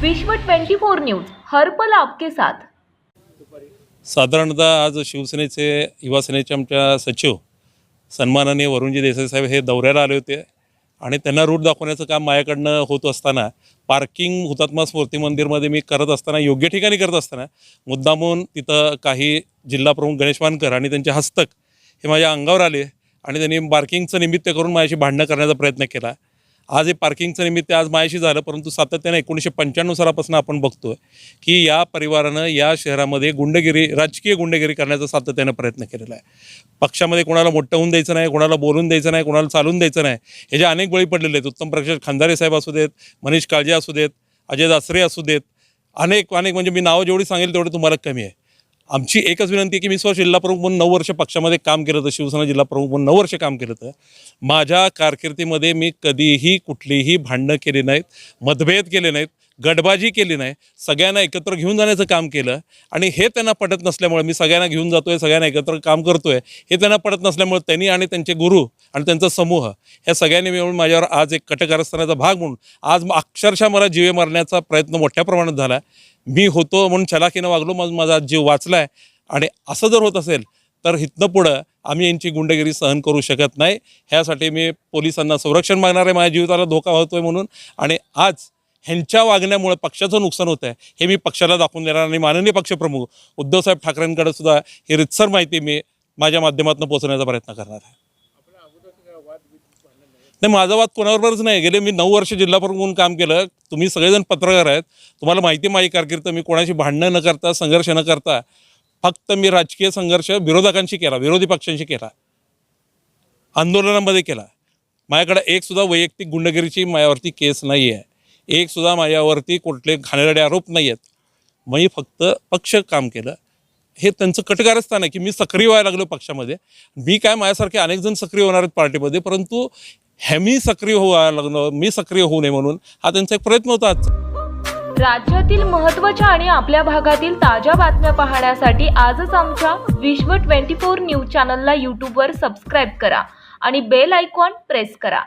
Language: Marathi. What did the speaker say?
विश्व 24 न्यूज हरपल आपके साथ. साधारणतः आज शिवसेनेचे युवासेनेचे आमच्या सचिव सन्माननीय वरुणजी देसाई साहेब हे दौऱ्याला आले होते आणि त्यांना रूट दाखवण्याचं काम माझ्याकडनं होत असताना पार्किंग हुतात्मा स्मृती मंदिरमध्ये मी करत असताना योग्य ठिकाणी करत असताना मुद्दामून तिथं काही जिल्हाप्रमुख गणेश वानकर आणि त्यांचे हस्तक हे माझ्या अंगावर आले आणि त्यांनी पार्किंगचं निमित्त करून माझ्याशी भांडणं करण्याचा प्रयत्न केला. आज हे पार्किंगचं निमित्त आज मायाशी झालं परंतु सातत्यानं एकोणीसशे पंच्याण्णव सालापासून आपण बघतोय की या परिवारानं या शहरामध्ये गुंडगिरी राजकीय गुंडगिरी करण्याचा सातत्यानं प्रयत्न केलेला आहे. पक्षामध्ये कोणाला मोठं होऊन द्यायचं नाही कोणाला बोलून द्यायचं नाही कोणाला चालून द्यायचं नाही हे जे अनेक बळी पडलेले आहेत. उत्तम प्रकाश खंदारे साहेब असू देत मनीष काळजे असू देत अजय दासरे असू देत अनेक अनेक म्हणजे मी नावं जेवढी सांगेल तेवढी तुम्हाला कमी आहे. आमची एकच विनंती आहे की मी स्वतः जिल्हा प्रमुख म्हणून नऊ वर्ष पक्षामध्ये काम केलं होतं शिवसेना जिल्हा प्रमुख म्हणून नऊ वर्ष काम केलं होतं. माझ्या कारकिर्दीमध्ये मी कधीही कुठलीही भांडणं केली नाहीत मतभेद केले नाहीत. गटबाजी केली नाही सगळ्यांना एकत्र घेऊन जाण्याचं काम केलं आणि हे त्यांना पटत नसल्यामुळे मी सगळ्यांना घेऊन जातोय सगळ्यांना एकत्र काम करतोय हे त्यांना पटत नसल्यामुळे त्यांनी आणि त्यांचे गुरु आणि त्यांचा समूह ह्या सगळ्यांनी मिळून माझ्यावर आज एक कटकारस्थानाचा भाग म्हणून आज अक्षरशः मला जीवे मारण्याचा प्रयत्न मोठ्या प्रमाणात झाला. मी होतो म्हणून छलाखीनं वागलो मग माझा जीव वाचला आहे आणि असं जर होत असेल तर इथनं पुढं आम्ही यांची गुंडगिरी सहन करू शकत नाही. ह्यासाठी मी पोलिसांना संरक्षण मागणार आहे माझ्या जीविताला धोका होतोय म्हणून आणि आज ह्यांच्या वागण्यामुळे पक्षाचं नुकसान होत आहे हे मी पक्षाला दाखवून देणार आणि माननीय पक्षप्रमुख उद्धवसाहेब ठाकरेंकडे सुद्धा ही रितसर माहिती मी माझ्या माध्यमातून पोहोचवण्याचा प्रयत्न करणार आहे. नाही माझा वाद कोणाबरोबरच नाही. गेले मी नऊ वर्ष जिल्हाप्रमुख म्हणून काम केलं. तुम्ही सगळेजण पत्रकार आहेत. तुम्हाला माहिती आहे माझी कारकीर्द. मी कोणाशी भांडणं न करता संघर्ष न करता फक्त मी राजकीय संघर्ष विरोधकांशी केला विरोधी पक्षांशी केला. आंदोलनामध्ये केला. माझ्याकडे एक सुद्धा वैयक्तिक गुंडगिरीची माझ्यावरती केस नाही आहे एक सुद्धा माझ्यावरती कुठले घाणेरडे आरोप नाही आहेत मी फक्त पक्ष काम केलं. हे त्यांचं कटकारस्थान आहे की मी सक्रिय व्हायला लागलो पक्षामध्ये. मी काय माझ्यासारखे अनेक जण सक्रिय होणार आहेत पार्टीमध्ये परंतु हे मी सक्रिय व्हायला लागलो मी सक्रिय होऊ नये म्हणून हा त्यांचा एक प्रयत्न होता राज्यातील महत्त्वाच्या आणि आपल्या भागातील ताज्या बातम्या पाहण्यासाठी आजच आमच्या विश्व 24 न्यूज चॅनलला यूट्यूबवर सबस्क्राईब करा आणि बेल आयकॉन प्रेस करा.